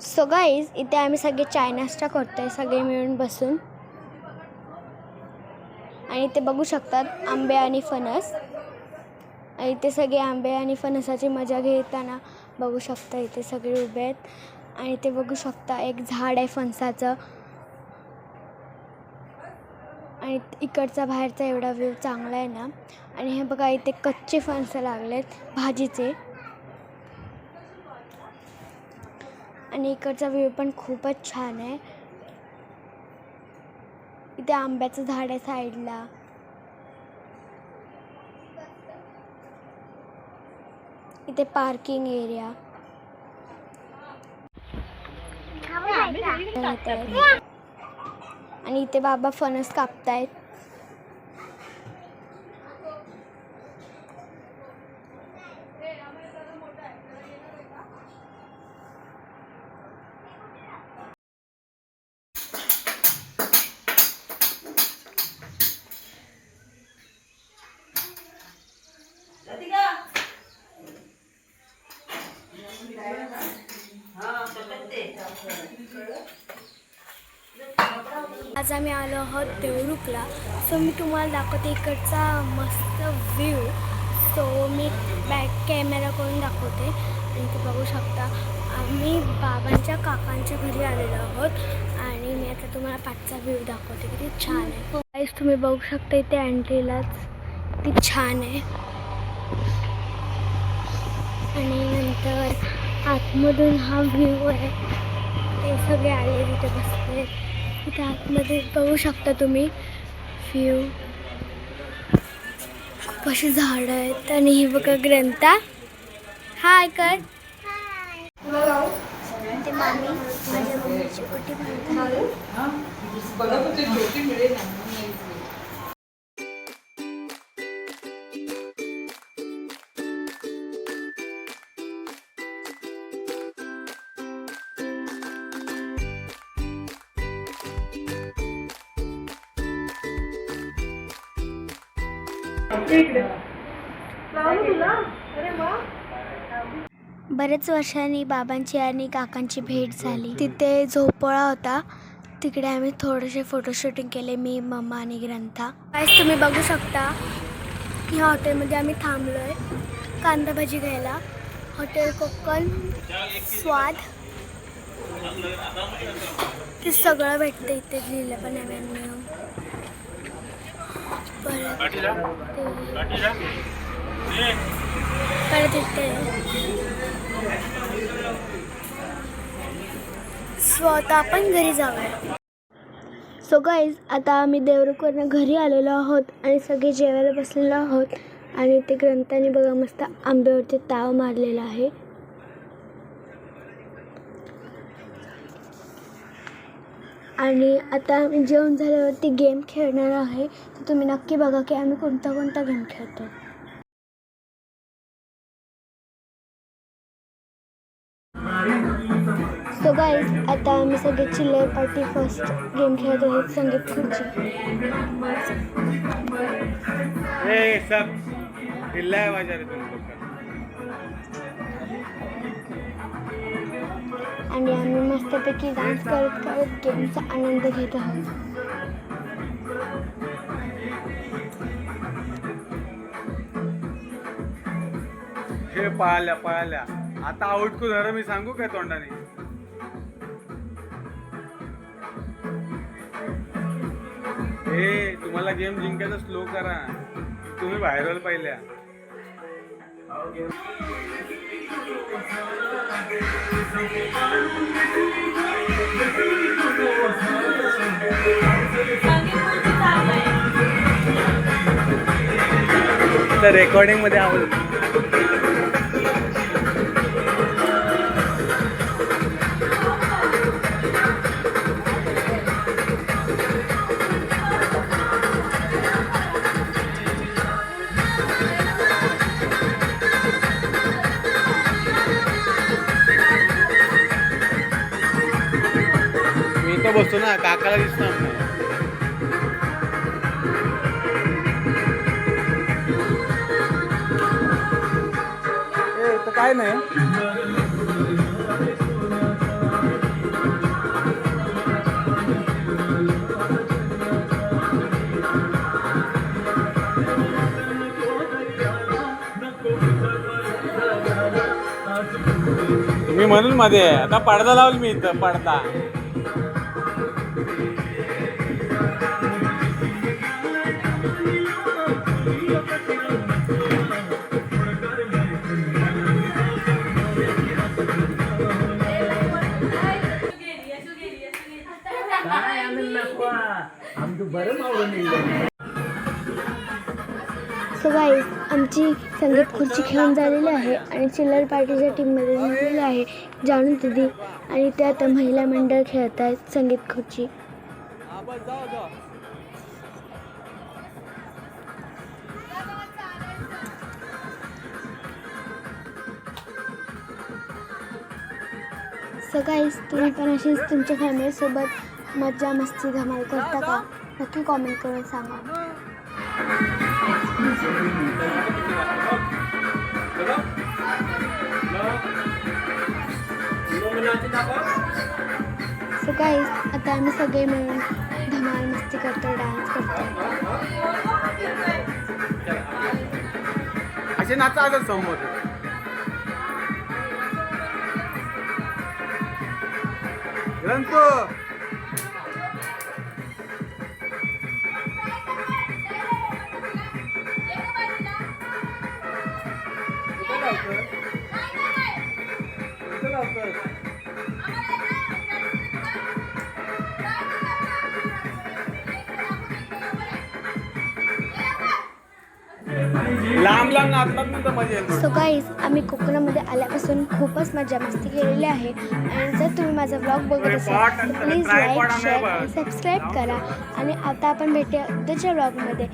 So guys इथे आम्ही सगळे चाय नाश्ता आहे सगळे मिळून बसून. आणि इथे बघू शकतात आंबे आणि फणस. आणि इथे सगळे आंबे आणि फणसाची मजा घेताना बघू शकता इथे सगळे उभे आहेत. आणि ते बघू शकता एक झाड आहे फणसाचं. आणि इकडचा बाहेरचा एवढा व्ह्यू चांगला आहे ना. आणि हे बघा इथे कच्चे फणसं आहेत भाजीचे. आणि इकडचा व्ह्यू पण खूपच छान आहे. इथे आंब्याचं झाड आहे साईडला. इथे पार्किंग एरिया. आणि इथे बाबा फणस कापतायत. आज आम्ही आलो आहोत देवरुखला. सो मी तुम्हाला दाखवते इकडचा मस्त व्ह्यू सो मी बॅक कॅमेरा करून दाखवते. आणि ते बघू शकता आम्ही बाबांच्या काकांच्या घरी आलेलो आहोत. आणि मी आता तुम्हाला पाठचा व्ह्यू दाखवते. किती छान आहे. गाईस तुम्ही बघू शकता इथे अँटीलाच ती छान आहे. आणि नंतर आतमधून हा व्ह्यू आहे. ते सगळे आले तिथे बसले. इथे आतमध्ये बघू शकता तुम्ही. व्ह्यू खूप अशी झाडं आहेत आणि ही बघा ग्रंथा. हाय कर ते मामी माझ्या मम्मीची ओटी बरेच वर्षांनी बाबांची आणि काकांची भेट झाली. तिथे झोपळा होता. तिकडे आम्ही थोडेसे फोटो शूटिंग केले मी मम्मा आणि ग्रंथा. आज तुम्ही बघू शकता या हॉटेलमध्ये आम्ही थांबलो आहे कांदा भाजी घ्यायला. हॉटेल कोकण स्वाद. ते सगळं भेटतं इथे लिहिलं पण मेन्यू परत ते स्वतः आपण घरी जाऊया. सो गाईज आता आम्ही देवरुखवरनं घरी आलेलो आहोत आणि सगळे जेवायला बसलेलो आहोत. आणि ते ग्रंथाने बघा मस्त आंब्यावरती ताव मारलेला आहे. आणि आता आम्ही जेवण झाल्यावरती गेम खेळणार आहे. तर तुम्ही नक्की बघा की आम्ही कोणता कोणता गेम खेळतो. सो गाईज आता आम्ही सगळे चिल्लर पार्टी फर्स्ट गेम खेळत आहोत संगीत खुर्ची. आणि आम्ही मस्तपैकी डान्स करत करत गेमचा आनंद घेत आहोत. हे पळाल्या पळाल्या आता आउट करू जरा मी सांगू काय तोंडाने? ए तुम्हाला गेम जिंकायचा स्लो करा. तुम्ही व्हायरल पहिल्या. तर रेकॉर्डिंगमध्ये आवाज मी बसतो ना काकाला दिसणार नाही. काय नाही. मी म्हणून मध्ये आता पडदा लावल मी इथं पडदा. सो गाईज आमची संगीत खुर्ची खेळून झालेली आहे आणि चिल्लर पार्टीच्या टीममध्ये जिंकलेली आहे जाणून दिदी. आणि त्यात महिला मंडळ खेळत आहेत संगीत खुर्ची. सकाळीच तुम्ही पण अशीच तुमच्या फॅमिलीसोबत मज्जा मस्ती धमाल करता का? नक्की कॉमेंट करून सांगा. सो गाईज आता आम्ही सगळे मिळून धमाल मस्ती करतो डान्स करतो असे नाचा आलं समोर. ग्रंथो! लांब लांब नाचतात ना तर मजा येते. सो गाईज आम्ही कोकणामध्ये आल्यापासून खूपच मजा मस्ती केलेली आहे. आणि जर तुम्ही माझा ब्लॉग बघत असाल तर प्लीज लाईक शेअर आणि सबस्क्राईब करा. आणि आता आपण भेटूया उद्याच्या ब्लॉगमध्ये